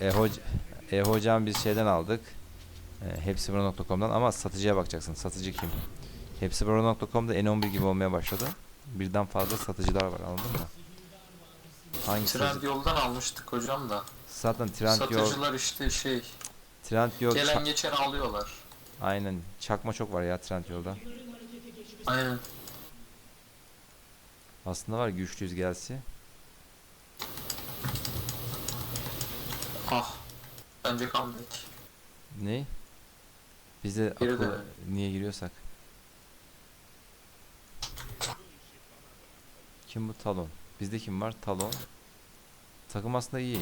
E, hoc e hocam biz şeyden aldık. E, hepsibura.com'dan ama satıcıya bakacaksın. Satıcı kim? Hepsibura.com'da N11 gibi olmaya başladı. Birden fazla satıcılar var anladın mı? Hangisi? Trend yoldan almıştık hocam da. Zaten Trendyol, Satıcılar işte şey. Trendyol, gelen geçen alıyorlar. aynen çakma çok var ya Trendyol'da. Aynen. Aslında var güçlüyüz gelse. Ah. Bence comeback. Ne? Biz de Geri dönelim. niye giriyorsak. Kim bu Talon? Bizde kim var? Talon. Takım aslında iyi.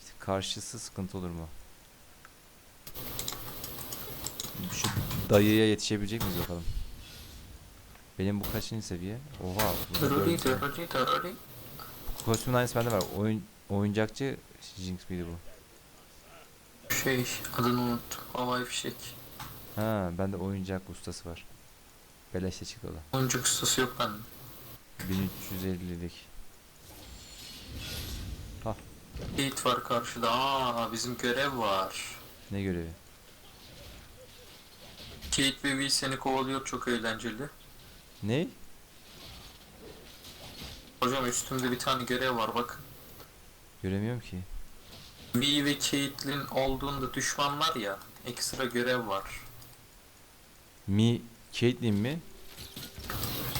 İşte karşısı sıkıntı olur mu? Şu dayıya yetişebilecek miyiz bakalım? Benim bu kaçıncı seviye? Oha. bu da dördüncü. Kostümün aynısı bende var. Oyun oyuncakçı Jinx miydi bu? Şey adını unuttum. Havai fişek. Ha, bende oyuncak ustası var. Beleşe çıktı o da. Oyuncak ustası yok bende. 1350'lik. Gate var karşıda. Aa bizim görev var. Ne görevi? Kate ve V seni kovalıyor çok eğlenceli. Ne? Hocam üstümde bir tane görev var bakın. Göremiyorum ki. V ve Caitlyn olduğunda düşmanlar ya. Ekstra görev var. Mi Caitlyn mi?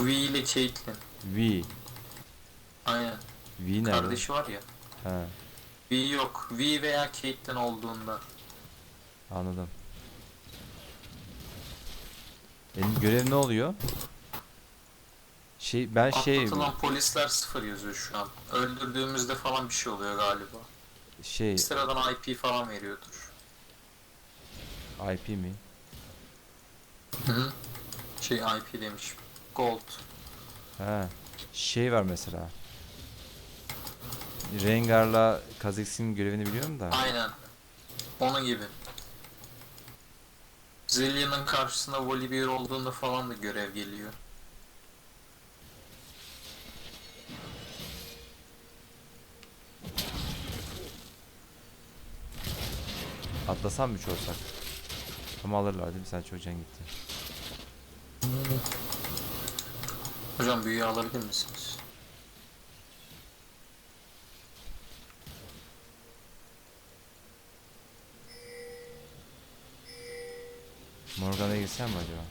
V ile Caitlyn. V. Aynen. V nerede? Kardeşi var ya. Ha, V yok. V veya Caitlyn olduğunda. anladım. Benim görev ne oluyor? Şey ben şey Atlatılan polisler sıfır yazıyor şu an. Öldürdüğümüzde falan bir şey oluyor galiba. Şey Sıradan IP falan veriyordur. IP mi? Hı hı. Şey IP demiş. Gold. Ha. Şey var mesela. Rengar'la Kazakhstan görevini biliyorum da. Aynen. Onun gibi. Zillion'ın karşısında Volibear olduğunda falan da görev geliyor. Atlasam mı çoğulsak? Ama alırlar değil mi? Sen çocuğun gitti. Hocam büyüğü alabilir misiniz? Morgan'a girsem mi acaba?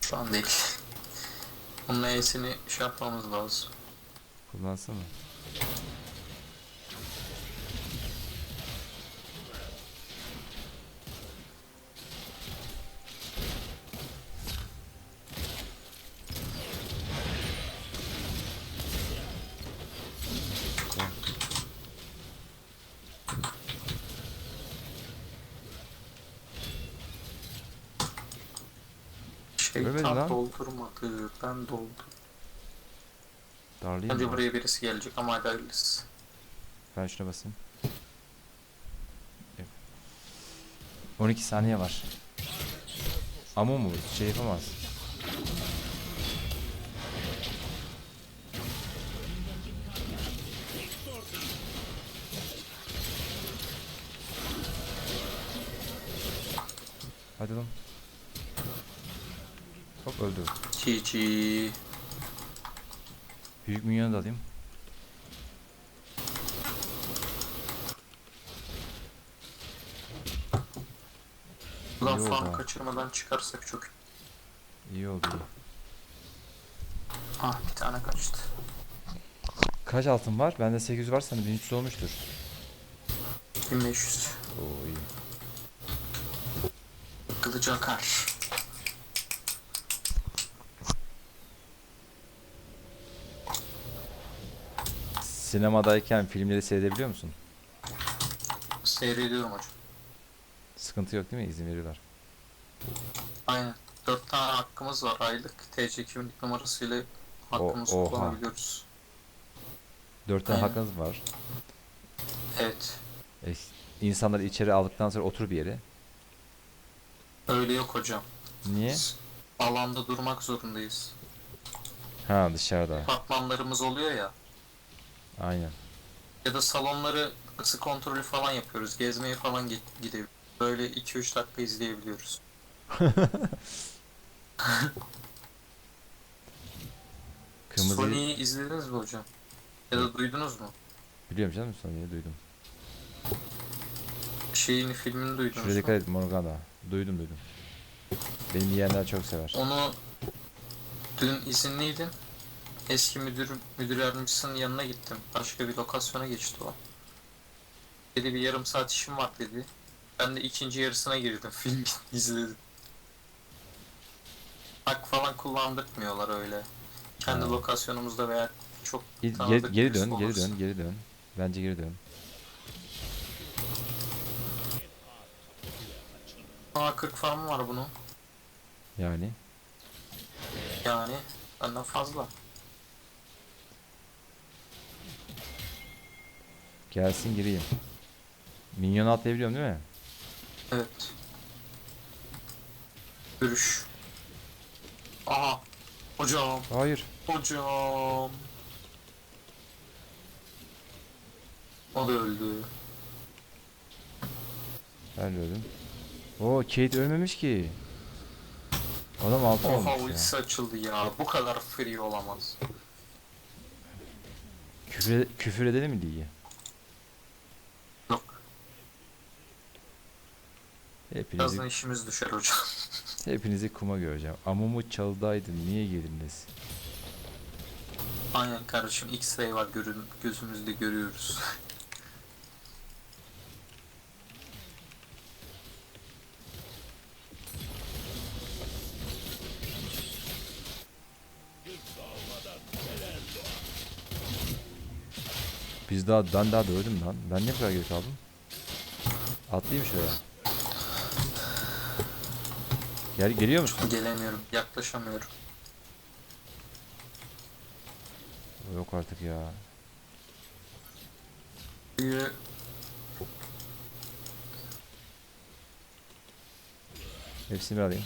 Şu an değil. Bunun E'sini şey yapmamız lazım. Kullansın mı? Şey Ölmedin tam lan. doldurmadı. Ben doldum. Darlayayım Bence mı? buraya birisi gelecek ama hadi hayırlısı. Ben şuna basayım. Yok. 12 saniye var. Ama mu? Şey yapamaz. Hadi lan. Hop öldü. GG. Büyük minyonu da alayım. Ulan İyi oldu farm ha. kaçırmadan çıkarsak çok İyi oldu. Ah bir tane kaçtı. Kaç altın var? Bende 800 var sana 1300 olmuştur. 1500. Oo iyi. Kılıcı akar. Sinemadayken filmleri seyredebiliyor musun? Seyrediyorum hocam. Sıkıntı yok değil mi? İzin veriyorlar. Aynen. 4 tane hakkımız var aylık. TC kimlik numarasıyla hakkımızı oha. kullanabiliyoruz. 4 tane Aynen. hakkınız var. Evet. E, insanları içeri aldıktan sonra otur bir yere. Öyle yok hocam. Niye? Alanda durmak zorundayız. Ha dışarıda. Apartmanlarımız oluyor ya. Aynen. Ya da salonları ısı kontrolü falan yapıyoruz. Gezmeye falan git gidebiliyoruz. Böyle 2-3 dakika izleyebiliyoruz. Kırmızı Sony'yi izlediniz mi hocam? Ya da duydunuz mu? biliyorum canım Sony'yi duydum. Şeyini filmini duydunuz Şuraya dikkat et Morgana. Duydum duydum. Benim yeğenler çok sever. Onu dün izinliydim. Eski müdür müdür yardımcısının yanına gittim. Başka bir lokasyona geçti o. Dedi bir yarım saat işim var dedi. Ben de ikinci yarısına girdim. Film izledim. Hak falan kullandırmıyorlar öyle. Kendi Ha. lokasyonumuzda veya çok Geri, geri, tanıdık geri birisi dön, geri olursa. dön, geri dön. Bence geri dön. Aa 40 farmı var bunun. Yani. Yani benden fazla. Gelsin gireyim. Minyon atlayabiliyorum değil mi? Evet. Görüş. Aha. Hocam. Hayır. Hocam. O da öldü. Ben de öldüm. Oo Kate ölmemiş ki. Adam altı Oha olmuş ya. ultisi açıldı ya. Bu kadar free olamaz. Küfür, küfür edelim mi diye. Yok. Hepinizi, Birazdan işimiz düşer hocam. hepinizi kuma göreceğim. Amumu çaldaydın niye gelindiniz? Aynen kardeşim X-ray var görün, gözümüzde görüyoruz. Biz daha ben daha doğdum lan. Ben ne kadar geç kaldım? Atlayayım şuraya. Gel geliyor musun? Gelemiyorum, yaklaşamıyorum. Yok artık ya. Büyü Hepsini alayım.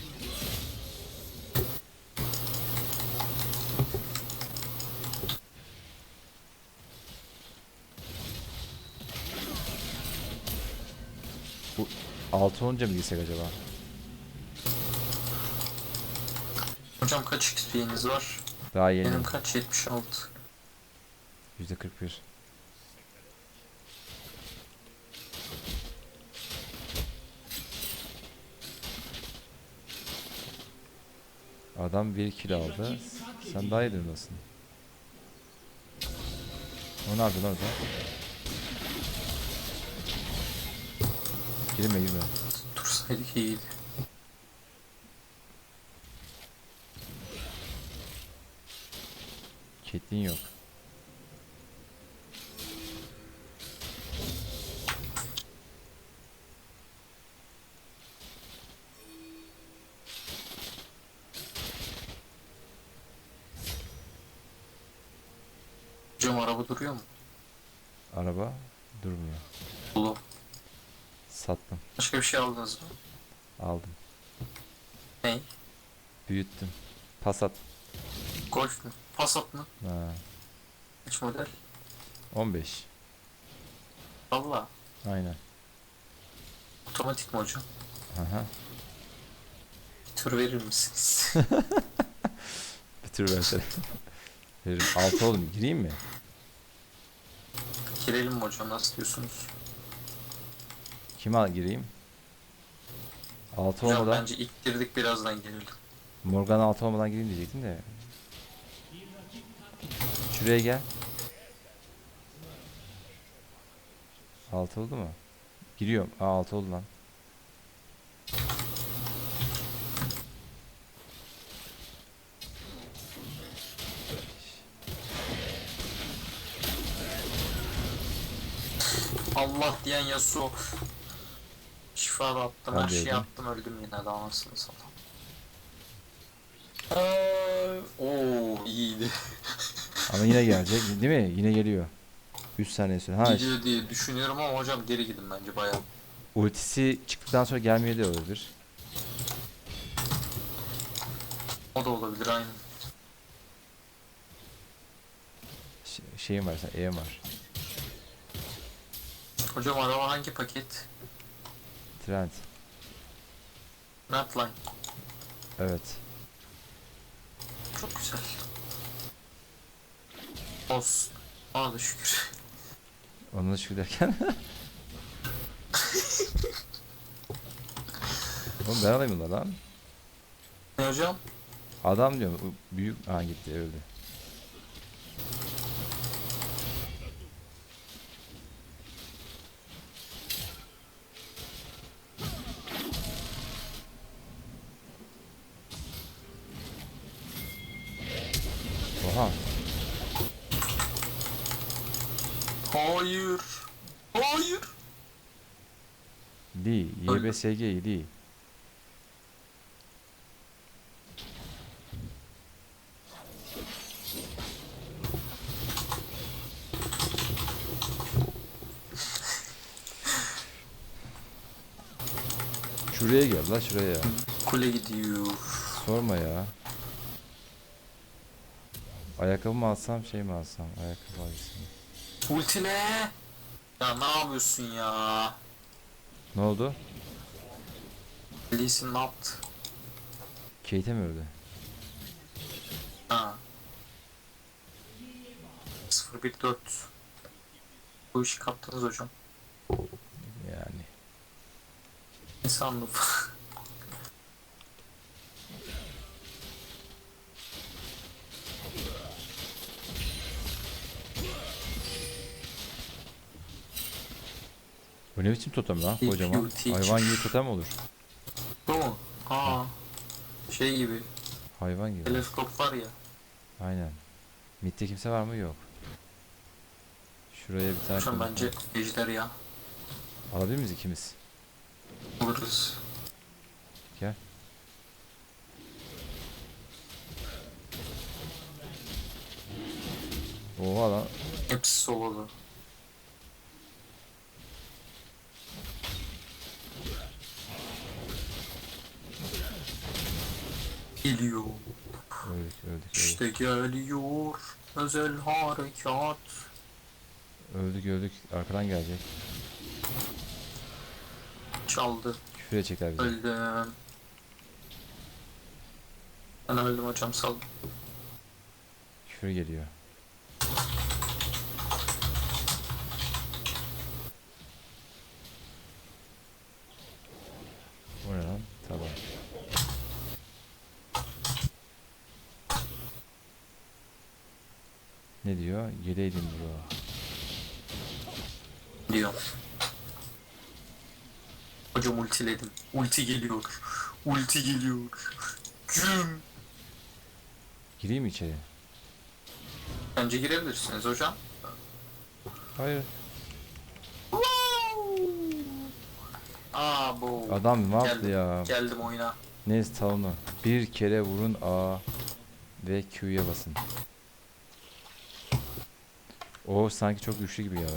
Bu 6 olunca mı girsek acaba? Hocam kaç XP'niz var? Daha yeni. Benim kaç? 76. Yüzde 41. Adam bir kill aldı. Sen daha iyi durumdasın. O ne yapıyor lan orada? Girme girme. Dursaydık iyiydi. Caitlyn yok. Hocam araba duruyor mu? Araba durmuyor. Dolu. Sattım. Başka bir şey aldınız mı? Aldım. Ne? Büyüttüm. Passat. Golf mü? Passat mı? Ha, Kaç model? 15. Valla. Aynen. Otomatik mi hocam? Aha. Tür verir misiniz? Bir tür versene. Veririm. 6 oğlum gireyim mi? Girelim mi hocam? Nasıl diyorsunuz? Kime al gireyim? 6 Hocam olmadan bence ilk girdik birazdan gelelim. Morgan 6 olmadan gireyim diyecektim de. Şuraya gel. 6 oldu mu? Giriyorum. Aa 6 oldu lan. Allah diyen Yasuo. Şifa da attım, her şeyi attım, öldüm yine de anasını satayım. Eee, Oo iyiydi. Ama yine gelecek değil mi? Yine geliyor. 3 saniye sonra. Ha Gidiyor diye düşünüyorum ama hocam geri gidin bence bayağı. ultisi çıktıktan sonra gelmiyor da olabilir. O da olabilir aynen. Ş- şeyim var sen E'm var. Hocam araba hangi paket? Trend. Nightline. Evet. Çok güzel. Olsun. Ona da şükür. Onu da şükür derken. Oğlum ben alayım lan. Ne hocam? Adam diyorum. Büyük. Ha gitti öldü. Oha. Hayır. Hayır. YBSG Lee. Şuraya gel la şuraya. Kule gidiyor. Sorma ya. Ayakkabı mı alsam şey mi alsam? Ayakkabı alayım. Ultile. Ya ne yapıyorsun ya? Ne oldu? Lee Sin ne yaptı? Kate mi öldü? Ha. 014 Bu işi kaptınız hocam. Yani. İnsanlık. Bu ne biçim totem lan? Kocaman. Hayvan gibi totem olur. Şey gibi. Hayvan gibi. Teleskop var ya. Aynen. Mid'de kimse var mı? Yok. Şuraya bir tane koy- bence ejder ya. Alabilir miyiz ikimiz? Alırız. Gel. Oha lan. Hepsi solalı. Geliyor. Öldük öldük öldük. İşte geliyor. Özel harekat. Öldük öldük. Arkadan gelecek. Çaldı. Küfür edecekler bize. Öldüm. Ben öldüm hocam sal. Küfür geliyor. O ne lan? Tamam. Ne diyor? Geleydin diyor. Hocam ultiledim. Ulti geliyor. Ulti geliyor. Güm. Gireyim mi içeri? Bence girebilirsiniz hocam. Hayır. Aa bu. Adam ne yaptı Geldim. ya? Geldim oyuna. Neyse talonu. Bir kere vurun A ve Q'ya basın. O sanki çok güçlü gibi ya.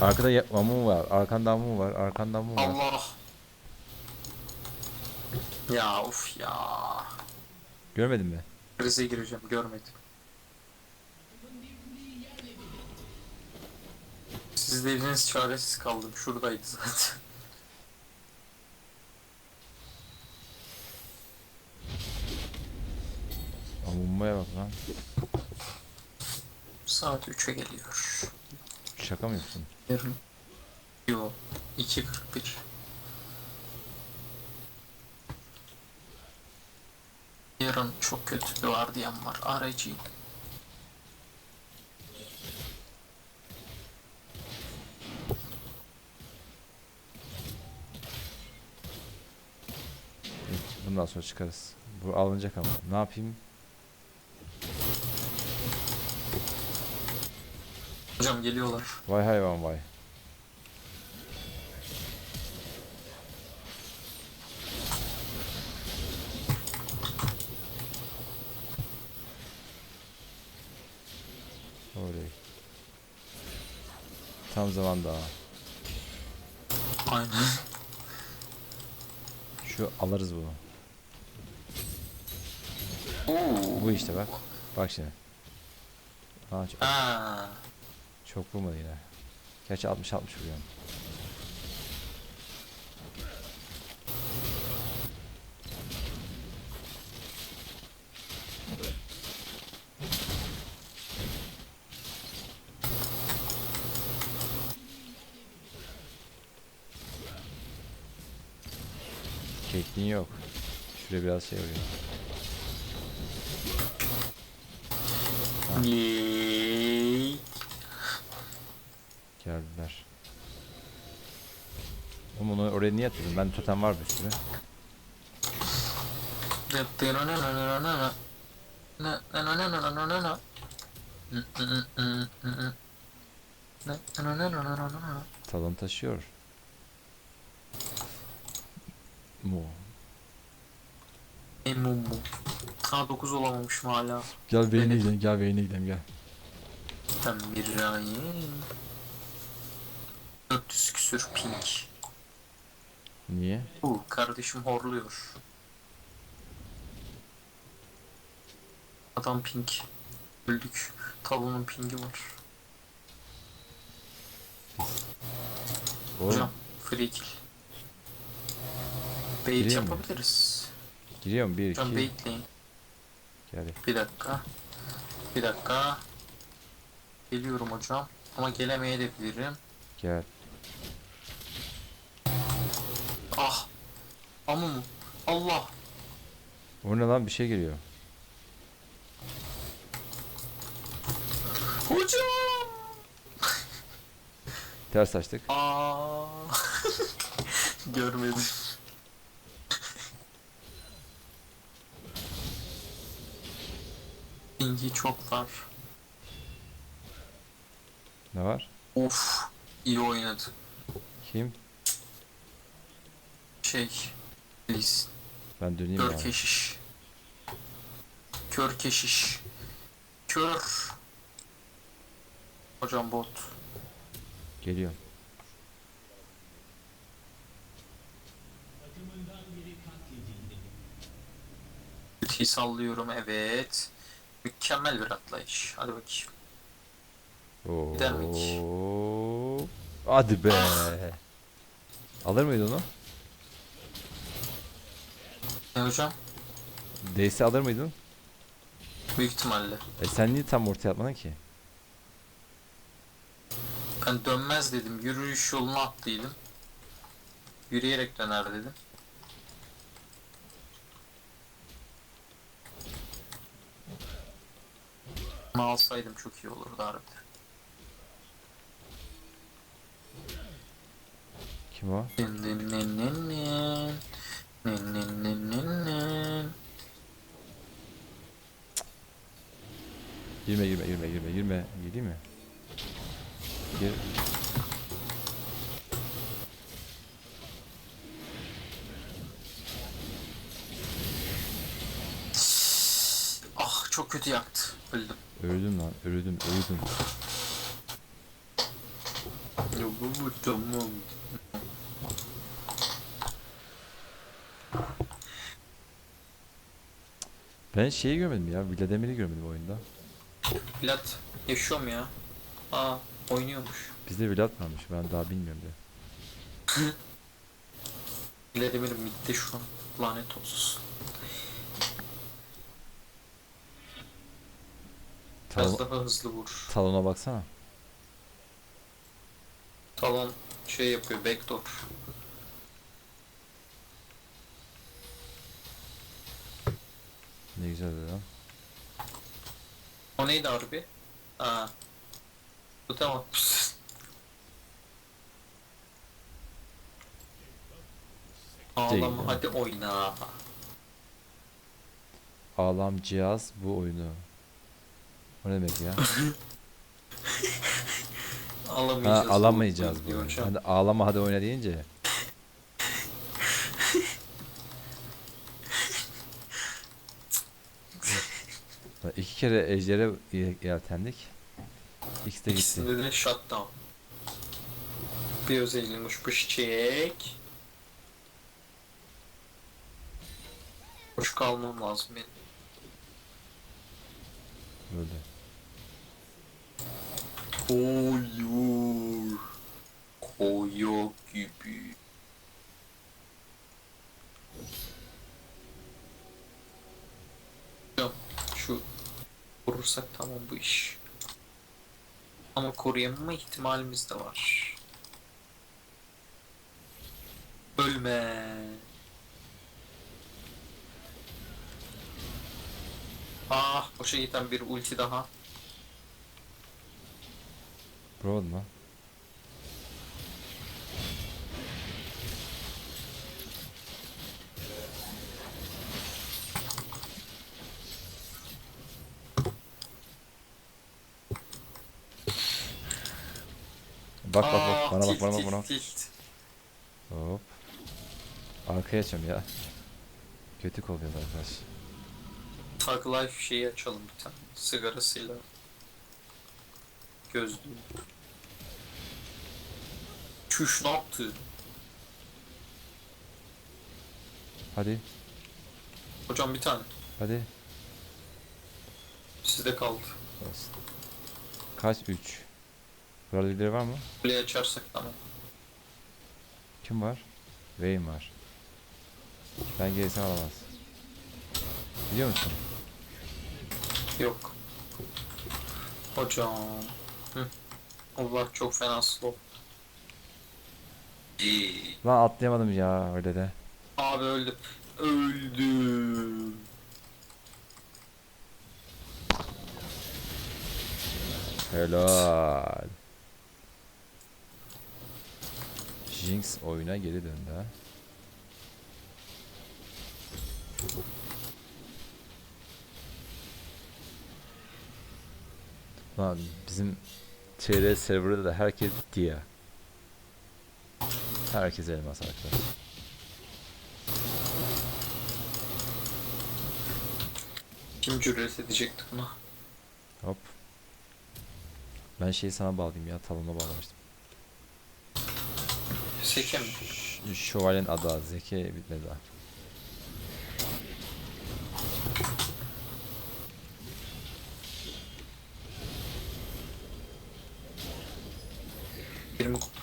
Arkada ya- Amu var, arkanda Amu var, arkanda Amu var. Allah. Ya uf ya. Görmedin mi? Krize gireceğim görmedim. Siz de eviniz çaresiz kaldım. Şuradaydı zaten. Amu'ya bak lan. Saat 3'e geliyor. Şaka mı yapıyorsun? Yarın. Yo. 2.41. Yarın çok kötü bir vardiyam var. Aracı. Bundan sonra çıkarız. Bu alınacak ama. Ne yapayım? Hocam geliyorlar. Vay hayvan vay. Oley. Tam zamanda. Aynen. Şu alırız bunu. Bu işte bak. Bak şimdi. Aa, çok, Aa. çok vurmadı yine. Gerçi 60 60 vuruyor. Caitlyn yok. Şuraya biraz şey vuruyor. Geldiler. Oğlum onu oraya niye atıyordun? Ben totem var bir sürü. Talon taşıyor. Mu. Emumu. K9 olamamışım hala. Gel Evet. gidelim, gel beyne gidelim gel. Ben bir rayım. 400 küsür pink. Niye? Bu kardeşim horluyor. Adam pink. Öldük. Talonun pingi var. Oğlum Hocam free kill. Bait Gireyim mi? yapabiliriz. giriyor mu? 1 Hocam 2 baitleyin. Gel. Bir dakika. Bir dakika. Geliyorum hocam. Ama gelemeye de bilirim. Gel. Ah. Ama mı? Allah. O ne lan bir şey geliyor. Hocam. Ters açtık. Aa. Görmedim. Pingi çok var. Ne var? Of. iyi oynadı. Kim? Şey. Liz. Ben döneyim Kör keşiş. Kör keşiş. Kör. Hocam bot. Geliyor. Ultiyi sallıyorum evet. Mükemmel bir atlayış. Hadi bakayım. Oo. Hadi be. Alır mıydı onu? Ne hocam? DS alır mıydın? Büyük ihtimalle. E sen niye tam ortaya atmadın ki? Ben dönmez dedim. Yürüyüş yoluna attıydım. Yürüyerek döner dedim. Onu alsaydım çok iyi olurdu harbiden. Kim o? Girme girme girme girme girme. Gireyim mi? Gir. Ah çok kötü yaktı. Öldüm. Öldüm lan. Öldüm. Öldüm. Ya bu bu tamam. Ben şeyi görmedim ya. Vladimir'i görmedim oyunda. Vlad yaşıyor mu ya? Aa oynuyormuş. Bizde Vlad varmış. Ben daha bilmiyorum de. Vladimir midde şu an. Lanet olsun. Biraz Talon, daha hızlı vur. talona baksana. Talon şey yapıyor backdoor. Ne güzel lan. O neydi harbi? Aa. Bu tamam. Ağlama Değil. hadi oyna. Ağlam cihaz bu oyunu. O ne demek ya? ha, Alamayacağız. bu alamayacağız bu oyunu. Hadi ağlama hadi oyna deyince. Lan İki kere ejdere ye- yeltendik. İkisi de gitti. İkisinde de shutdown. Bir özelliğiymiş bu çiçek. Boş kalmam lazım benim. Öldü. Koyuyor. Koyuyor gibi. Şu vurursak tamam bu iş. Ama koruyamama ihtimalimiz de var. Ölme. Ah boşa giden bir ulti daha. Lan. Bak bak bak bana bak bana bak bana bak. Hop. Arkaya açıyorum ya. Kötü kovuyor arkadaş. Life şeyi açalım bir tane. Sigarasıyla. Gözlüğü. Çüş ne yaptı? Hadi Hocam bir tane. hadi. Sizde kaldı. Olsun. Kaç? 3. Burada birileri var mı? Kuleyi açarsak tamam. Kim var? Vayne var. Ben gerisini alamaz. Biliyor musun? Yok. Hocam. Hı. Allah çok fena slow. Lan atlayamadım ya öyle de. Abi öldüm. Öldüm. Helal. Jinx oyuna geri döndü ha. Lan bizim TR serverda da herkes dia. Herkes elmas arkadaş. Kim cüret edecekti buna? Hop. Ben şeyi sana bağlayayım ya talona bağlamıştım. Seke mi? Şövalyenin adı Zeki bitmedi daha.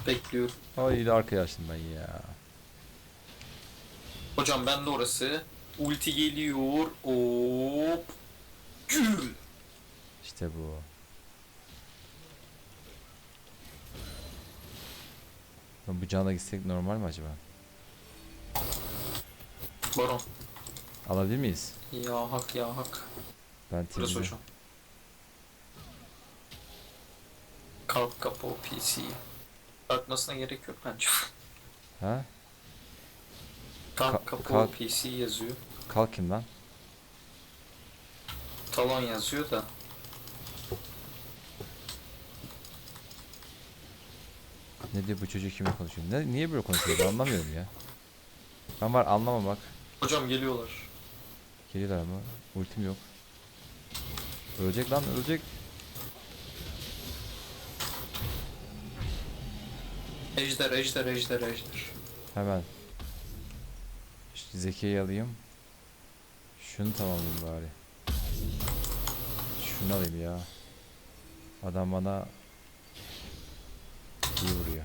Bekliyorum. Ay de arkaya açtım ben ya. Hocam ben de orası. Ulti geliyor. Hop. Gül. İşte bu. Lan bu cana gitsek normal mi acaba? Baron. Alabilir miyiz? Ya hak ya hak. Ben Burası hocam. Kalk kapı o PC'yi. Kalkmasına gerek yok bence. Ha? Kalk Ka- kapı kalk. o PC yazıyor. Kalk kim lan? Talon yazıyor da. Ne diyor bu çocuk kimle konuşuyor? Ne, niye böyle konuşuyor? Ben anlamıyorum ya. Ben var anlamamak. Hocam geliyorlar. Geliyorlar ama ultim yok. Ölecek lan ölecek. Ejder, ejder, ejder, ejder. Hemen. İşte Zeki'yi alayım. Şunu tamamlayayım bari. Şunu alayım ya. Adam bana iyi vuruyor.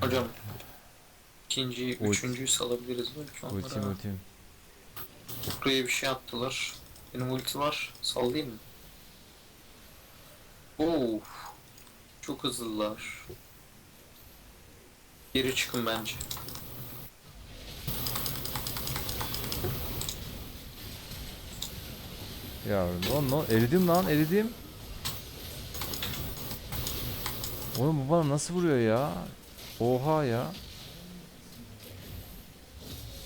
Hocam. İkinciyi, Ulti. üçüncüyü salabiliriz belki onlara. Ultim ultim. Buraya bir şey attılar. Benim ulti var. Sallayayım mı? Of. Çok hızlılar. Geri çıkın bence. Ya lan lan eridim lan eridim. Oğlum bu bana nasıl vuruyor ya? Oha ya.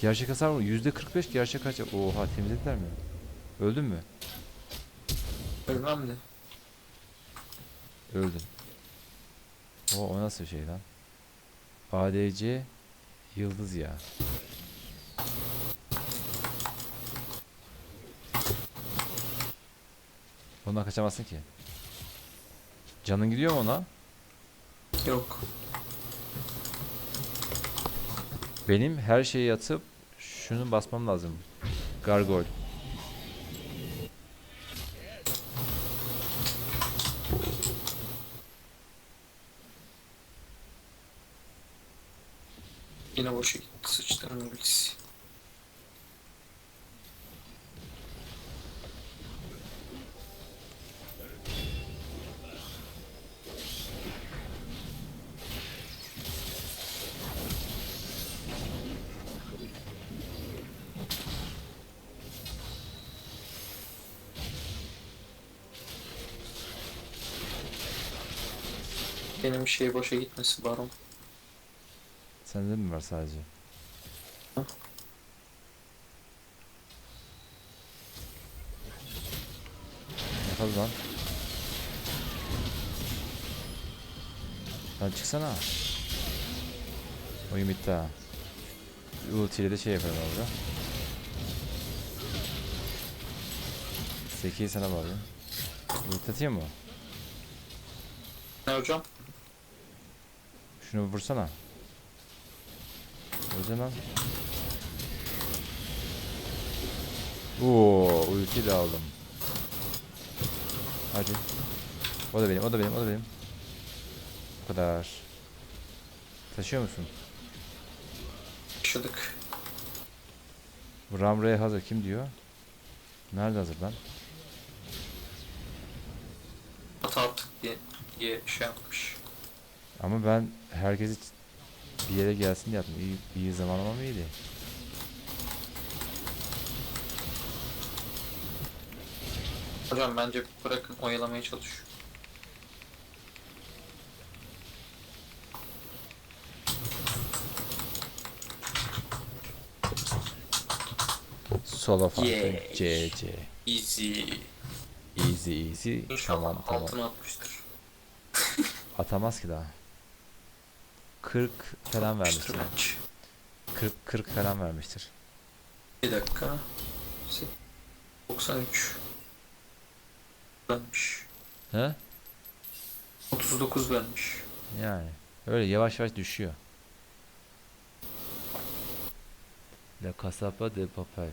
Gerçek hasar mı? Yüzde 45 gerçek hasar. Oha temizlediler mi? Öldün mü? Ölmem de. Öldün. O, o nasıl bir şey lan? ADC yıldız ya. Ondan kaçamazsın ki. Canın gidiyor mu ona? Yok. Benim her şeyi yatıp şunu basmam lazım. Gargoyle. Yine boşa gitti sıçtığımın ultisi. Benim şey boşa gitmesi baron. Sende mi var sadece? Hı. Yapalım lan. Lan çıksana. Oyun bitti ha. Ulti ile de şey yaparım orada. Zeki'yi sana bağlayayım. Ulti atayım mı? Ne hocam? Şunu vursana. Öldü lan. Oo, ulti de aldım. Hadi. O da benim, o da benim, o da benim. Bu kadar. Taşıyor musun? Yaşadık. Bu Ramra'ya hazır. Kim diyor? Nerede hazır lan? Hata attık diye, diye şey yapmış. Ama ben herkesi bir yere gelsin diye yaptım. İyi, iyi zamanlamam iyiydi. Hocam bence bırakın oyalamaya çalış. Solo fighting. Yeah. CC. Easy. Easy easy. İnşallah Tamam tamam. altına atmıştır. Atamaz ki daha. 40 falan vermiştir. Atmıştır bence. 40 40 falan vermiştir. Bir dakika. Se- 93. Vermiş. He? 39 vermiş. Yani öyle yavaş yavaş düşüyor. La Casapa de Papel.